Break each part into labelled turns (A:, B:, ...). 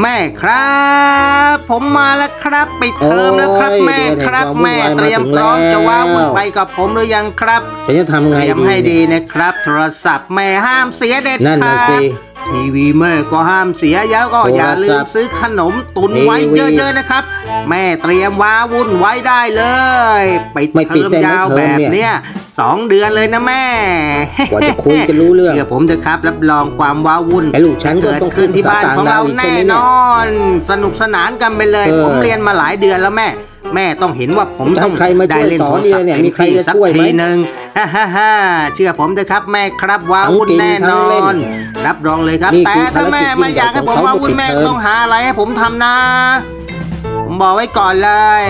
A: แม่ครับ ผมมาแล้วครับไปดเทอมแล้วครับ
B: โอ้ย
A: แม่ครับ
B: เดือนแห่งความ
A: แม่เตรียมพร้อม
B: วุ่นวายมาถึง
A: จะว้าวุ่น
B: แล้ว
A: ไปกับผมหรือยังครับ
B: ฉันจะทำ
A: เต
B: ไง
A: รียม
B: ดี
A: ให้ดีนะครับ โทรศัพท์แม่ห้ามเสียเด็ด
B: นั่น
A: ขา
B: น่ะ
A: ด
B: สิ
A: ทีวีแม่ก็ห้ามเสียแล้วก็
B: โทรศัพท์
A: อย่าลืมซื้อขนมตุนไว้
B: ทีวี
A: เยอะๆนะครับ แม่เตรียมว้าวุ่นไว้ได้เลยปิด
B: ไม่
A: เท
B: ปิด
A: อม
B: ได้ไหม
A: ยาว
B: เทอม
A: แบบ
B: เนี่ย
A: เนี้ยสองเดือนเลยนะแม่
B: กว่าจะคุยกันรู้เรื่อง
A: เชื่อผมเถอะครับ รับรองความว้าวุ่น
B: ไอ้ลูกฉันก็
A: เกิด
B: ต้อง
A: ขึ้นที่บ้านของเรา
B: ภาษาต่างดาวอีกใช่
A: แน่
B: ไหมเนี่ย
A: นอน สนุกสนานกันไปเลย
B: เออ
A: ผมเรียนมาหลายเดือนแล้วแม่ แม่ต้องเห็นว่าผม
B: จะให้
A: ต้อง
B: ใครมาช่
A: ได้
B: วย
A: เล่น
B: สอน
A: โทรศัพท์
B: เนี่ย
A: เต็ม
B: มีใคร
A: ที่
B: จะ
A: สัก
B: ช่วยไหม
A: ทีหนึ่งฮ่าฮ่าฮ่าเชื่อผมเถอะครับแม่ครับว้าวุ่น
B: ทั้งกิน
A: แน่น
B: ทั้
A: อง
B: เล่
A: น
B: น
A: รับรองเลยครับ
B: นี่
A: แต่
B: คือ
A: ถ้าแม่
B: ภารกิจ
A: ไม่อยากให้ผม
B: ของเขา
A: ว้าวุ่น
B: ปิด
A: แม่
B: เทอ
A: ก็
B: ม
A: ต้องหาอะไรให้ผมทำนะ ผมบอกไว้ก่อนเลย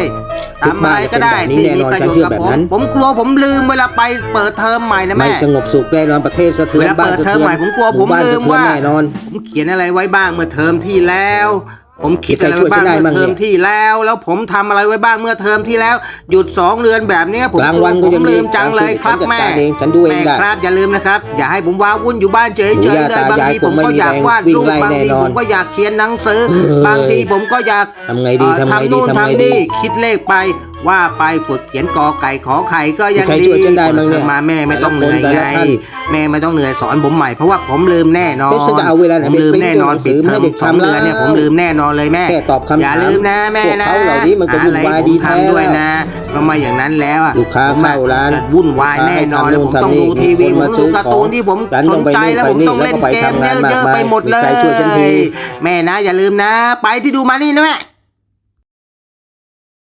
A: ทำอะไรก็ได้
B: ทุกบ้าน
A: ที่
B: เป็น
A: มี
B: แบบนี้
A: ประโยชน์กับ
B: แน่นอนฉันเชื่อแบบ
A: ผม
B: นั้น
A: ผมกลัวผมลืมเวลาไปเปิดเทอมใหม่นะ
B: ไม่
A: แม่
B: สงบสุขแน่นอนประเทศสะเทือน
A: เวลา
B: บ้าน
A: เปิด
B: สะ
A: เทอ
B: เทื
A: ม
B: อน
A: ใหม่ผมกลัว
B: ห
A: ผม
B: บ้าน
A: ลื
B: สะ
A: ม
B: เทือน
A: ว่า
B: แน่นอน
A: ผมเขียนอะไรไว้บ้างเมื่อเทอมที่แล้ว ผมคิด
B: มี
A: อะไร
B: ใครช่วย
A: ไว้บ้าง
B: ฉันได้
A: เมื่
B: บ้าง
A: อเทอม
B: เนี่ย
A: ที่แล้ว แล้วผมทำอะไรไว้บ้างเมื่อเทอมที่แล้ว หยุดสองเดือนแบบเนี้ยผม
B: กลาง
A: กลัว
B: วัน
A: ผ
B: ก็
A: ม
B: ยัง
A: ลืมจังเลยครับ
B: ฉันจัด
A: แม่
B: การเองฉันดูเอง
A: แม่
B: ได้
A: ครับอย่าลืมนะครับ อย่าให้ผมว้าวุ่นอยู่บ้านเฉย
B: ปู่
A: ๆ
B: ย่า
A: เลย
B: ตา
A: บาง
B: ยาย
A: ทีผม
B: คงไม่
A: ก็
B: มี
A: อยาก
B: แรง
A: วาด
B: วิ่ง
A: รูป
B: ไล่
A: บาง
B: แน่
A: ที
B: นอน
A: ผมก็อยากเขียนหนังสือ
B: เอ้ย
A: บางทีผมก็อยาก
B: ทำไงดี
A: เอ่อ
B: ทำไง
A: ทำ
B: ดี
A: นู่น
B: ทำไง
A: ทำ
B: ดี
A: นี่คิดเลขไป ว่าไปฝึกเขียนกอไก่ขอไข่ก็ยัง
B: ใคร
A: ดี
B: ช่วยฉันได้
A: เปิ
B: บ้าง
A: ด
B: เนี่
A: เท
B: ย
A: อมมาแม่ไม่ต้องเห
B: แต่
A: นื่อย
B: ละคนแต่
A: ไง
B: ละท่าน
A: แม่ไม่ต้องเหนื่อยสอนผมใหม่เพราะว่าผมลืมแน่นอน
B: เอ๊ะฉันจะเอาเวลาไหน
A: ผมลืม
B: ไป
A: แน่นอน
B: เรี
A: ปิ
B: ย
A: ด
B: นหนังสือ
A: เทอม
B: ให้เด็ก
A: สอง
B: ทำ
A: เดือนเนี่ย
B: แล้ว
A: ผมลืมแน่นอนเลยแม่
B: แค่ตอบคำถาม
A: อย่าลืมนะแม่นะ
B: พวกเขาเหล่านี้มันก็วุ่นวายดีแท้
A: อะไรผมทำด้วยนะเพราะไมาอย่างนั้นแล้วอะ
B: ลูกค้า
A: ผมอะ
B: เข้าร้าน
A: จะวุ่นวายแน่นอนแล้วผมต้องดูทีวีผมดูการ์ตูนที่ผม
B: ฉัน
A: ส
B: ต้อนงไป
A: ใจ
B: นู่น
A: แล้ว
B: ไป
A: ผม
B: นี่
A: ต้องเล่น
B: แล้วก็ไป
A: เกม
B: ทำงาน
A: เยอะ
B: มาก
A: ๆไป
B: มาย
A: หมดเลย
B: มีใครช่วยฉันที
A: แม่นะอย่าลืมนะ ไปที่ดูมานี่นะแม่